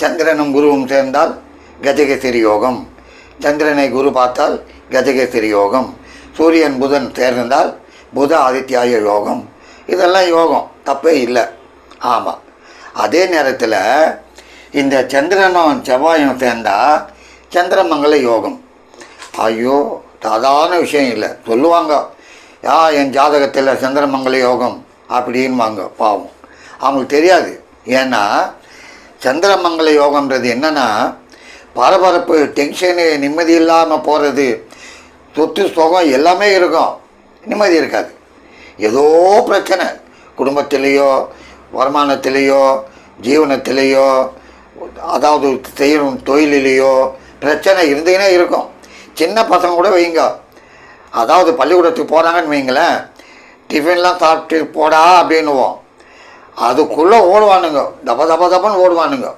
சந்திரனும் குருவும் சேர்ந்தால் கஜகேசரி யோகம். சந்திரனை குரு பார்த்தால் கஜகேசரி யோகம். சூரியன் புதன் சேர்ந்தால் புத ஆதித்யாய யோகம். இதெல்லாம் யோகம் தப்பே இல்லை. ஆமாம் அதே நேரத்தில் இந்த சந்திரனும் செவ்வாயும் சேர்ந்தால் சந்திரமங்கல யோகம். ஐயோ சாதாரண விஷயம் இல்லை. சொல்லுவாங்க யா என் ஜாதகத்தில் சந்திரமங்கல யோகம் அப்படின்வாங்க பாவம். அவங்களுக்கு தெரியாது. ஏன்னா சந்திரமங்கல யோகம்ன்றது என்னன்னா பரபரப்பு டென்ஷனு நிம்மதி இல்லாமல் போகிறது சொத்து சுகம் எல்லாமே இருக்கும். நிம்மதி இருக்காது. ஏதோ பிரச்சனை. குடும்பத்திலேயோ வருமானத்திலேயோ ஜீவனத்திலேயோ அதாவது செய்யணும் தொழிலிலேயோ பிரச்சனை இருந்துக்கினே இருக்கும். சின்ன பசங்க கூட வைங்க. அதாவது பள்ளிக்கூடத்துக்கு போகிறாங்கன்னு வைங்களேன் டிஃபன்லாம் சாப்பிட்டு போடா அப்படின்னுவோம். அதுக்குள்ளே ஓடுவானுங்க. தப தப தபன்னு ஓடுவானுங்க.